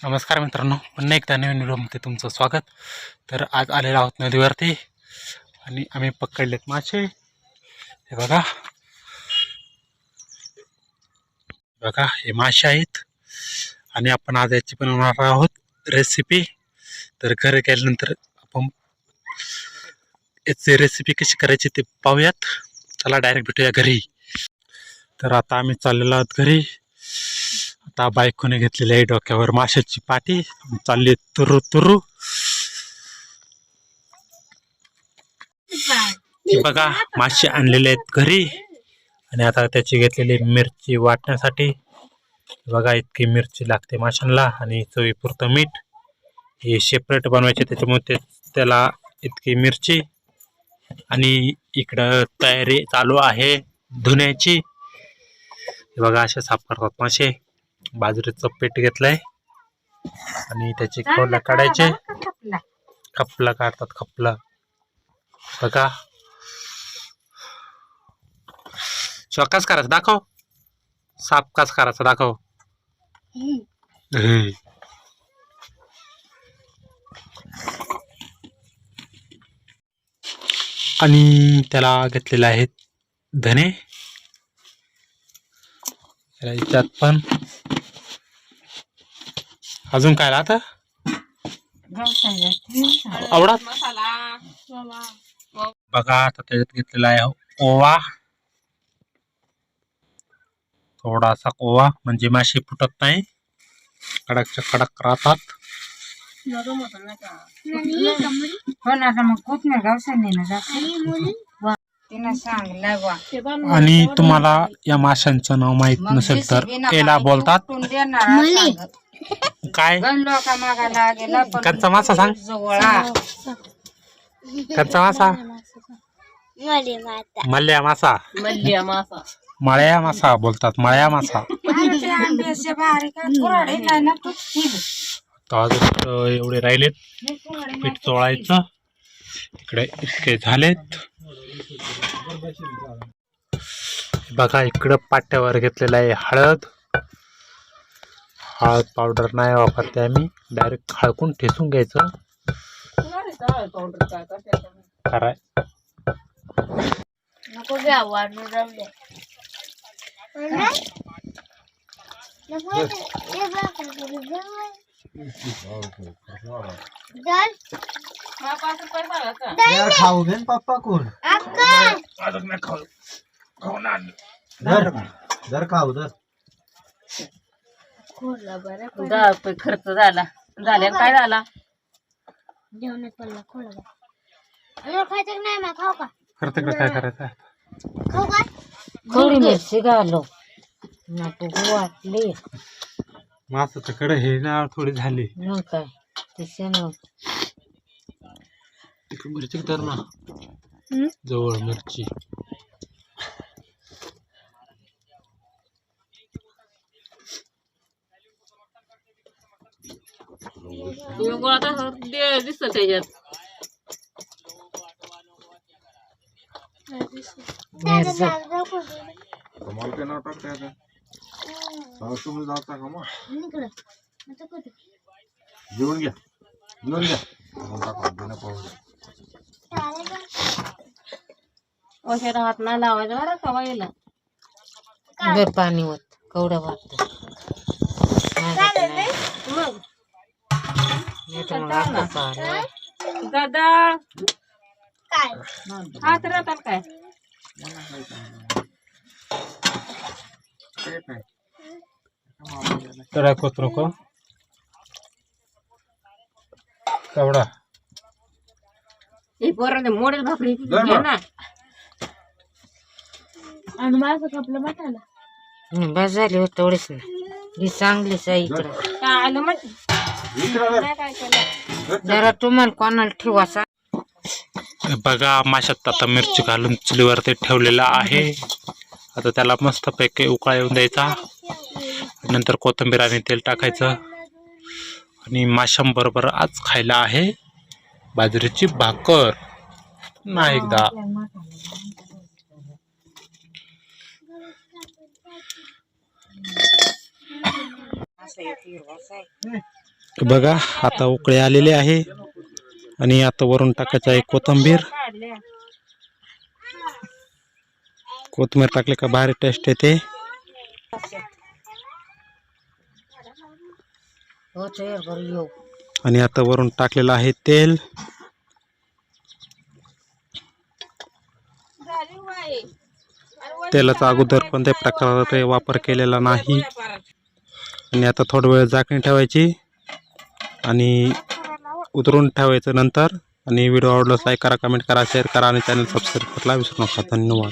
नमस्कार मित्रांनो पुन्हा एकदा नवीन व्हिडिओमध्ये तुमचं स्वागत. तर आज आलेलो आहोत नदीवरती आणि आम्ही पकडलेत मासे. हे बघा. बघा हे मासे आहेत. आणि आपण आज याची बनवणार आहोत रेसिपी तर घरी गेल्यानंतर आपण याची रेसिपी कशी करायची ते पाहूयात. चला डायरेक्ट भेटूया घरी. तर आता आम्ही चाललेलो आहोत घरी. आता बायकोने घेतलेली आहे डोक्यावर माशाची पाठी चालली तुरु तुरु. बघा मासे आणलेले आहेत घरी. आणि आता त्याची घेतलेली मिरची वाटण्यासाठी. बघा इतकी मिरची लागते माशांना. आणि चवीपुरतं मीठ. हे सेपरेट बनवायचे त्याच्यामुळे ते त्याला इतकी मिरची. आणि इकडं तयारी चालू आहे धुण्याची. बघा असे साफ करतात मासे. बाजरीचं पीठ घेतलंय. आणि त्याचे खोला काढायचे. खपला. काढतात खपला. बघा. कस करायचं दाखव. साफ कस करायचं दाखव. हे. आणि त्याला घेतलेले आहेत धने. त्याला याच्यात पण अजून काय आता आवडा बघा आता त्याच्यात घेतलेला आहे ओवा. थोडासा ओवा म्हणजे मासे फुटत नाही. कडकच्या कडक राहतात. आणि तुम्हाला या माशांचं नाव माहीत नसेल तर एला बोलतात. काय? लोका मागायला गेला पण कंचा मासा सांग. जवळा कंचा मासा? मल्ल्या मासा. मल्लिया मासा. मळ्या मासा बोलतात मळ्या मासा. आंब्याचे बारीक कुऱ्हाडी नाही ना तू तर अजून एवढे राहिलेत. पीठ चोळायचं. इकडे इतके झालेत. बघा इकडं पाट्यावर घेतलेलं आहे हळद. हळद पावडर नाही वापरते आम्ही. डायरेक्ट हळकून ठेसून घ्यायचं. कराय नको घ्या वाढून खाऊ दे पप्पा कोण? धर धर. दहा रुपये खर्च झाला. झाल्यावर काय झाला? जेवणात पडला खोला बा खायचं का नाही मग? खाऊ का? खरं तिकडे काय करायचं? खाऊ का? थोडी मिरची घालो. नको वाटली. मासाचं कडे हे ना थोडी झाली. मग काय? तिकडे मिरची ना. जवळ मिरची. गोळा दिसतं त्याच्यात मिरची मला काय नाव टाकता आता तुम्ही जाता का मग? जेवण घ्या. जेवण घ्या. औषध हात नाही लावायचा बरं का बाईला? दर पाणी होत कवडं वाटत दादा. काय हात राहतात काय? ते काय? कडा कोत नको. कवडा हे पोरांचे मोडेल भाकरी घे. ना. आणि माझं कपलं मटाला बस झाली होत तेवढीच ना. ही चांगलीच आहे इकडं. काय आलं मग. जरा तुम्हाला कोणाला ठेवासा बघा माशात आता मिरची घालून चुलीवरती ठेवलेला आहे. आता त्याला मस्त पैकी उकळा येऊन द्यायचा. नंतर कोथिंबीर आणि तेल टाकायचं. आणि माशांबरोबर आज खायला आहे बाजरीची भाकर. ना एकदा. बघा आता उकळे आलेले आहे. आणि आता वरून टाकायचं आहे कोथंबीर. कोथंबीर टाकले का भारी टेस्ट येते. आणि आता वरून टाकलेलं आहे तेल. तेलाचा अगोदर कोणत्याही प्रकारे वापर केलेला नाही. आणि आता थोडा वेळ झाकणी ठेवायची. आणि उतरून ठेवायचं नंतर आणि व्हिडिओ आवडलाच लाईक करा कमेंट करा शेअर करा आणि चॅनल सबस्क्राईब करायला विसरू नका धन्यवाद.